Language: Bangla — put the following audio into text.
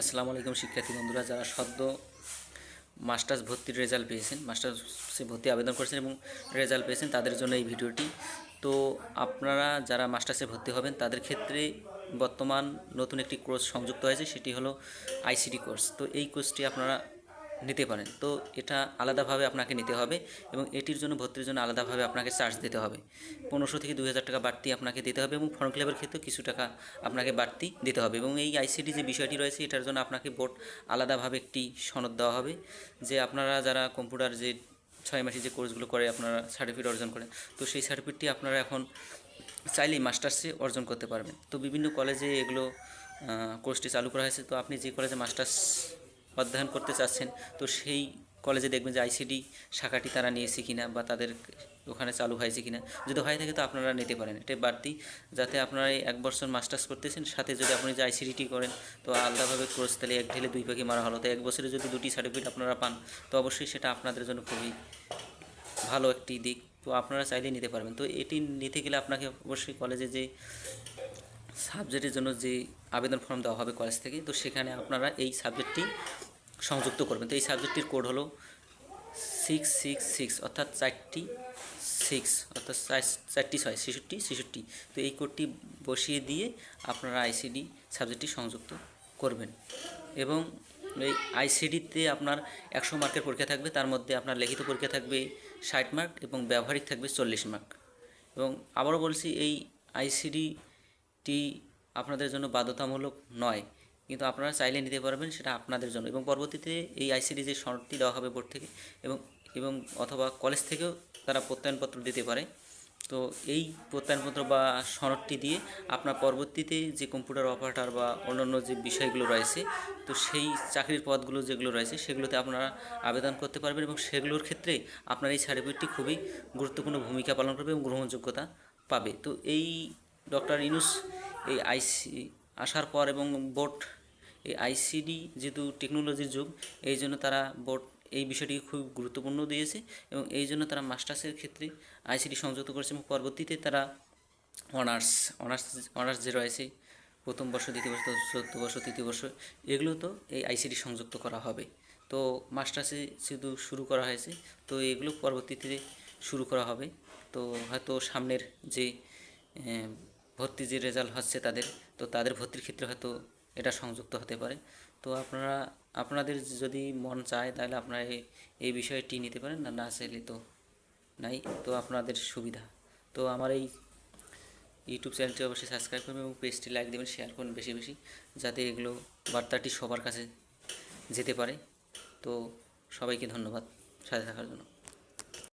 আসসালামু আলাইকুম শিক্ষার্থী বন্ধুরা, যারা সদ্য মাস্টার্স ভর্তির রেজাল্ট পেয়েছেন, মাস্টার্সে ভর্তি আবেদন করেছেন এবং রেজাল্ট পেয়েছেন, তাদের জন্য এই ভিডিওটি। তো আপনারা যারা মাস্টার্সে ভর্তি হবেন, তাদের ক্ষেত্রে বর্তমান নতুন একটি কোর্স সংযুক্ত হয়েছে, সেটি হলো আইসিডি কোর্স। তো এই কোর্সটি আপনারা নিতে পারেন। তো এটা আলাদাভাবে আপনাকে নিতে হবে এবং এটির জন্য, ভর্তির জন্য আলাদাভাবে আপনাকে চার্জ দিতে হবে। পনেরোশো থেকে দুই হাজার টাকা বাড়তি আপনাকে দিতে হবে এবং ফর্ম ফিলাপের ক্ষেত্রেও কিছু টাকা আপনাকে বাড়তি দিতে হবে এবং এই আইসিটি যে বিষয়টি রয়েছে, এটার জন্য আপনাকে বোর্ড আলাদাভাবে একটি সনদ দেওয়া হবে যে আপনারা যারা কম্পিউটার যে ছয় মাসে যে কোর্সগুলো করে, আপনারা সার্টিফিকেট অর্জন করে তো সেই সার্টিফিকেটটি আপনারা এখন চাইলেই মাস্টার্সে অর্জন করতে পারবেন। তো বিভিন্ন কলেজে এগুলো কোর্সটি চালু করা হয়েছে। তো আপনি যে কলেজে মাস্টার্স অধ্যয়ন করতে চাচ্ছেন, তো সেই কলেজে দেখবেন যে আইসিডি শাখাটি তারা নিয়েছে কিনা বা তাদের ওখানে চালু হয়েছে কিনা। যদি হয়ে থাকে তো আপনারা নিতে পারেন। এটাই বাড়তি, যাতে আপনারা এক বছর মাস্টার্স করতেছেন, সাথে যদি আপনি যে আইসিডিটি করেন, তো আলাদাভাবে কোর্স তাহলে এক ঢেলে দুই পাখি মারা হলো। তো এক বছরে যদি দুটি সার্টিফিকেট আপনারা পান, তো অবশ্যই সেটা আপনাদের জন্য খুবই ভালো একটি দিক। তো আপনারা চাইলে নিতে পারবেন। তো এটি নিতে গেলে আপনাকে অবশ্যই কলেজে যে সাবজেক্টের জন্য যে আবেদন ফর্ম দেওয়া হবে কলেজ থেকে, তো সেখানে আপনারা এই সাবজেক্টটি সংযুক্ত করবেন। তো এই সাবজেক্টটির কোড হলো সিক্স সিক্স সিক্স অর্থাৎ চারটি সিক্স অর্থাৎ চার- চারটি ছয়, ছেষট্টি ছেষট্টি। তো এই কোডটি বসিয়ে দিয়ে আপনারা আইসিডি সাবজেক্টটি সংযুক্ত করবেন। এবং এই আইসিডিতে আপনার একশো মার্কের পরীক্ষা থাকবে, তার মধ্যে আপনার লিখিত পরীক্ষা থাকবে ষাট মার্ক এবং ব্যবহারিক থাকবে চল্লিশ মার্ক। এবং আবারও বলছি, এই আইসিডিটি আপনাদের জন্য বাধ্যতামূলক নয়। কিন্তু আপনারা চাইলে নিতে পারবেন সেটা আপনাদের জন্য। এবং পরবর্তীতে এই আইসিডি যে সনদটি দেওয়া হবে বোর্ড থেকে এবং এবং অথবা কলেজ থেকেও তারা প্রত্যয়নপত্র দিতে পারে। তো এই প্রত্যয়নপত্র বা সনদটি দিয়ে আপনার পরবর্তীতে যে কম্পিউটার অপারেটর বা অন্যান্য যে বিষয়গুলো রয়েছে, তো সেই চাকরির পদগুলো যেগুলো রয়েছে সেগুলোতে আপনারা আবেদন করতে পারবেন এবং সেগুলোর ক্ষেত্রে আপনার এই সার্টিফিকেটটি খুবই গুরুত্বপূর্ণ ভূমিকা পালন করবে এবং গ্রহণযোগ্যতা পাবে। তো এই ডক্টর ইনুস এই আইসি আসার পর এবং বোর্ড এই আইসিডি যেহেতু টেকনোলজির যুগ, এই জন্য তারা বোর্ড এই বিষয়টিকে খুব গুরুত্বপূর্ণ দিয়েছে এবং এই জন্য তারা মাস্টার্সের ক্ষেত্রে আইসিডি সংযুক্ত করেছে এবং পরবর্তীতে তারা অনার্স অনার্স অনার্স যে রয়েছে, প্রথম বর্ষ, দ্বিতীয় বর্ষ, চতুর্থ বর্ষ, তৃতীয় বর্ষ, এগুলো তো এই আইসিডি সংযুক্ত করা হবে। তো মাস্টার্সে শুধু শুরু করা হয়েছে, তো এগুলো পরবর্তীতে শুরু করা হবে। তো হয়তো সামনের যে ভর্তি যে রেজাল্ট হচ্ছে তাদের, তো তাদের ভর্তির ক্ষেত্রে হয়তো এটা সংযুক্ত হতে পারে। তো আপনারা, আপনাদের যদি মন চায় তাহলে আপনারা এই- বিষয়টি নিতে পারেন, না না চাইলে তো নাই। তো আপনাদের সুবিধা। তো আমার এই ইউটিউব চ্যানেলটি অবশ্যই সাবস্ক্রাইব করবেন এবং পেজটি লাইক দেবেন, শেয়ার করুন বেশি বেশি, যাতে এগুলো বার্তাটি সবার কাছে যেতে পারে। তো সবাইকে ধন্যবাদ। সাথে থাকার জন্য।